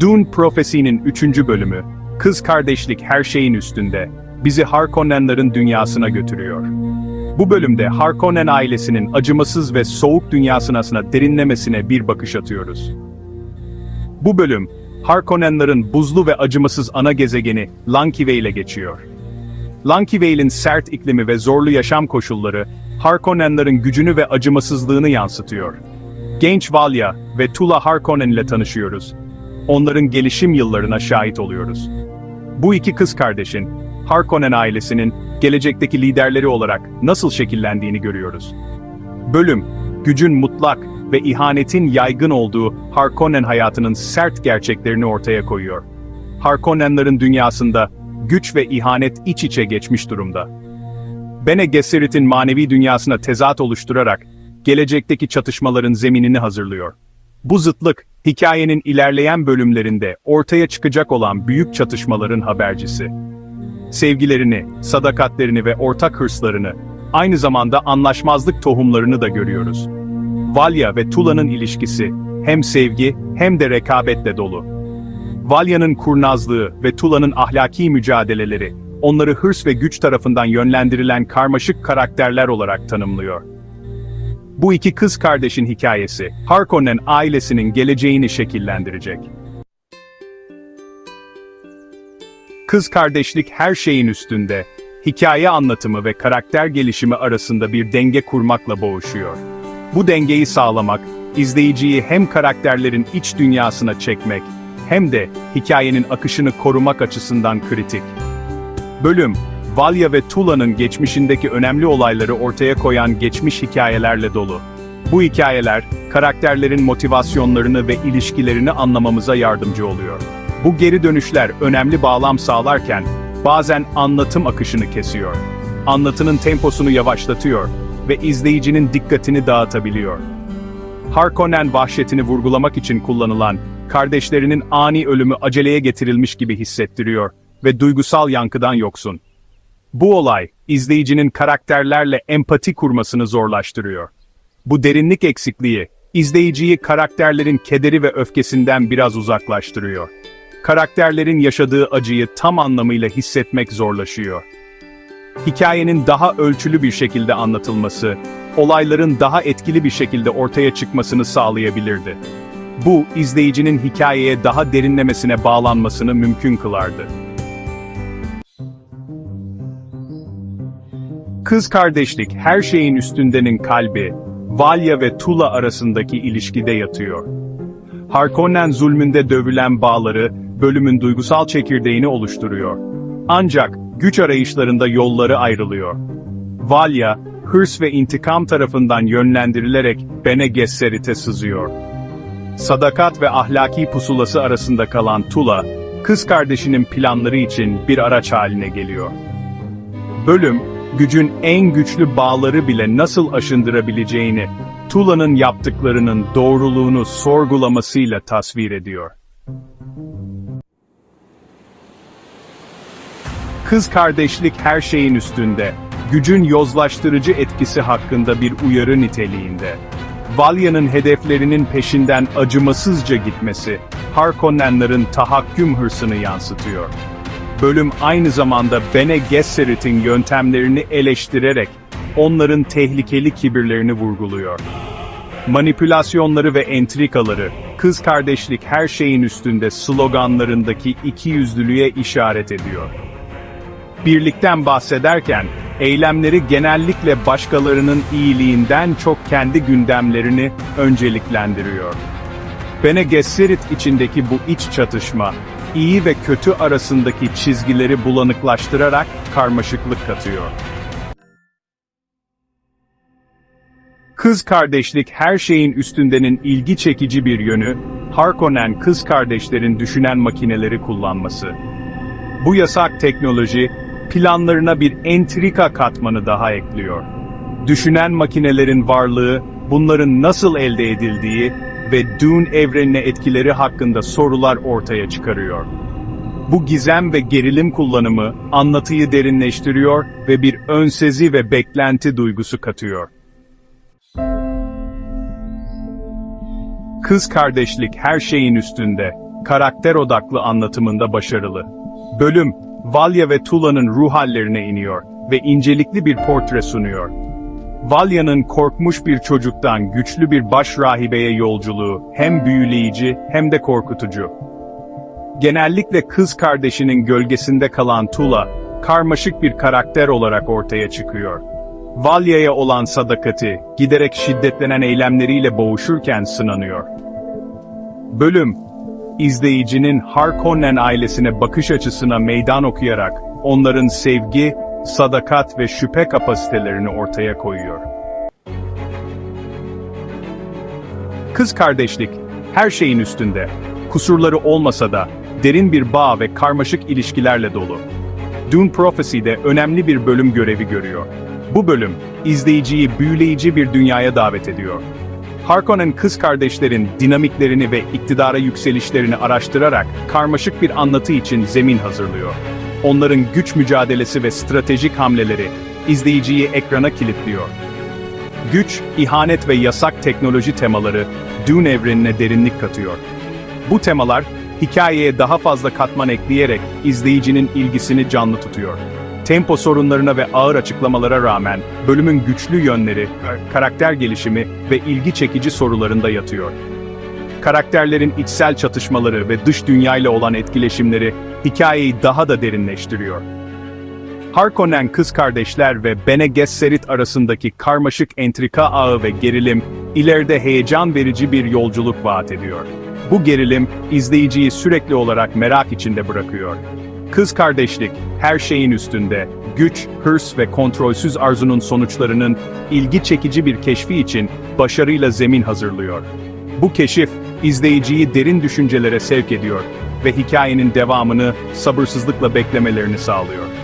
Dune Profesi'nin 3. bölümü, Kız Kardeşlik Her Şeyin Üstünde, bizi Harkonnenların dünyasına götürüyor. Bu bölümde Harkonnen ailesinin acımasız ve soğuk dünyasına derinlemesine bir bakış atıyoruz. Bu bölüm, Harkonnenların buzlu ve acımasız ana gezegeni Lankive ile geçiyor. Lankiveil'in sert iklimi ve zorlu yaşam koşulları, Harkonnenların gücünü ve acımasızlığını yansıtıyor. Genç Valya ve Tula Harkonnen ile tanışıyoruz. Onların gelişim yıllarına şahit oluyoruz. Bu iki kız kardeşin, Harkonnen ailesinin gelecekteki liderleri olarak nasıl şekillendiğini görüyoruz. Bölüm, gücün mutlak ve ihanetin yaygın olduğu Harkonnen hayatının sert gerçeklerini ortaya koyuyor. Harkonnenların dünyasında güç ve ihanet iç içe geçmiş durumda. Bene Gesserit'in manevi dünyasına tezat oluşturarak gelecekteki çatışmaların zeminini hazırlıyor. Bu zıtlık, hikayenin ilerleyen bölümlerinde ortaya çıkacak olan büyük çatışmaların habercisi. Sevgilerini, sadakatlerini ve ortak hırslarını, aynı zamanda anlaşmazlık tohumlarını da görüyoruz. Valya ve Tula'nın ilişkisi, hem sevgi hem de rekabetle dolu. Valya'nın kurnazlığı ve Tula'nın ahlaki mücadeleleri, onları hırs ve güç tarafından yönlendirilen karmaşık karakterler olarak tanımlıyor. Bu iki kız kardeşin hikayesi, Harkonnen ailesinin geleceğini şekillendirecek. Kız kardeşlik her şeyin üstünde, hikaye anlatımı ve karakter gelişimi arasında bir denge kurmakla boğuşuyor. Bu dengeyi sağlamak, izleyiciyi hem karakterlerin iç dünyasına çekmek, hem de hikayenin akışını korumak açısından kritik. Bölüm, Valya ve Tula'nın geçmişindeki önemli olayları ortaya koyan geçmiş hikayelerle dolu. Bu hikayeler, karakterlerin motivasyonlarını ve ilişkilerini anlamamıza yardımcı oluyor. Bu geri dönüşler önemli bağlam sağlarken, bazen anlatım akışını kesiyor. Anlatının temposunu yavaşlatıyor ve izleyicinin dikkatini dağıtabiliyor. Harkonnen vahşetini vurgulamak için kullanılan, kardeşlerinin ani ölümü aceleye getirilmiş gibi hissettiriyor ve duygusal yankıdan yoksun. Bu olay, izleyicinin karakterlerle empati kurmasını zorlaştırıyor. Bu derinlik eksikliği, izleyiciyi karakterlerin kederi ve öfkesinden biraz uzaklaştırıyor. Karakterlerin yaşadığı acıyı tam anlamıyla hissetmek zorlaşıyor. Hikayenin daha ölçülü bir şekilde anlatılması, olayların daha etkili bir şekilde ortaya çıkmasını sağlayabilirdi. Bu, izleyicinin hikayeye daha derinlemesine bağlanmasını mümkün kılardı. Kız kardeşlik her şeyin üstündenin kalbi, Valya ve Tula arasındaki ilişkide yatıyor. Harkonnen zulmünde dövülen bağları, bölümün duygusal çekirdeğini oluşturuyor. Ancak, güç arayışlarında yolları ayrılıyor. Valya, hırs ve intikam tarafından yönlendirilerek Bene Gesserit'e sızıyor. Sadakat ve ahlaki pusulası arasında kalan Tula, kız kardeşinin planları için bir araç haline geliyor. Bölüm, gücün en güçlü bağları bile nasıl aşındırabileceğini, Tula'nın yaptıklarının doğruluğunu sorgulamasıyla tasvir ediyor. Kız kardeşlik her şeyin üstünde, gücün yozlaştırıcı etkisi hakkında bir uyarı niteliğinde. Valya'nın hedeflerinin peşinden acımasızca gitmesi, Harkonnenların tahakküm hırsını yansıtıyor. Bölüm aynı zamanda Bene Gesserit'in yöntemlerini eleştirerek, onların tehlikeli kibirlerini vurguluyor. Manipülasyonları ve entrikaları, kız kardeşlik her şeyin üstünde sloganlarındaki ikiyüzlülüğe işaret ediyor. Birlikten bahsederken, eylemleri genellikle başkalarının iyiliğinden çok kendi gündemlerini önceliklendiriyor. Bene Gesserit içindeki bu iç çatışma, iyi ve kötü arasındaki çizgileri bulanıklaştırarak karmaşıklık katıyor. Kız kardeşlik her şeyin üstündenin ilgi çekici bir yönü, Harkonnen kız kardeşlerin düşünen makineleri kullanması. Bu yasak teknoloji, planlarına bir entrika katmanı daha ekliyor. Düşünen makinelerin varlığı, bunların nasıl elde edildiği ve Dune evrenine etkileri hakkında sorular ortaya çıkarıyor. Bu gizem ve gerilim kullanımı, anlatıyı derinleştiriyor ve bir önsezi ve beklenti duygusu katıyor. Kız kardeşlik her şeyin üstünde, karakter odaklı anlatımında başarılı. Bölüm, Valya ve Tula'nın ruh hallerine iniyor ve incelikli bir portre sunuyor. Valya'nın korkmuş bir çocuktan güçlü bir baş rahibeye yolculuğu hem büyüleyici hem de korkutucu. Genellikle kız kardeşinin gölgesinde kalan Tula, karmaşık bir karakter olarak ortaya çıkıyor. Valya'ya olan sadakati, giderek şiddetlenen eylemleriyle boğuşurken sınanıyor. Bölüm, izleyicinin Harkonnen ailesine bakış açısına meydan okuyarak, onların sevgi, sadakat ve şüphe kapasitelerini ortaya koyuyor. Kız kardeşlik, her şeyin üstünde. Kusurları olmasa da, derin bir bağ ve karmaşık ilişkilerle dolu. Dune Prophecy'de önemli bir bölüm görevi görüyor. Bu bölüm, izleyiciyi büyüleyici bir dünyaya davet ediyor. Harkonnen kız kardeşlerin dinamiklerini ve iktidara yükselişlerini araştırarak karmaşık bir anlatı için zemin hazırlıyor. Onların güç mücadelesi ve stratejik hamleleri izleyiciyi ekrana kilitliyor. Güç, ihanet ve yasak teknoloji temaları Dune evrenine derinlik katıyor. Bu temalar, hikayeye daha fazla katman ekleyerek izleyicinin ilgisini canlı tutuyor. Tempo sorunlarına ve ağır açıklamalara rağmen, bölümün güçlü yönleri, karakter gelişimi ve ilgi çekici sorularında yatıyor. Karakterlerin içsel çatışmaları ve dış dünyayla olan etkileşimleri, hikayeyi daha da derinleştiriyor. Harkonnen kız kardeşler ve Bene Gesserit arasındaki karmaşık entrika ağı ve gerilim, ileride heyecan verici bir yolculuk vaat ediyor. Bu gerilim, izleyiciyi sürekli olarak merak içinde bırakıyor. Kız kardeşlik, her şeyin üstünde, güç, hırs ve kontrolsüz arzunun sonuçlarının ilgi çekici bir keşfi için başarıyla zemin hazırlıyor. Bu keşif, izleyiciyi derin düşüncelere sevk ediyor ve hikayenin devamını sabırsızlıkla beklemelerini sağlıyor.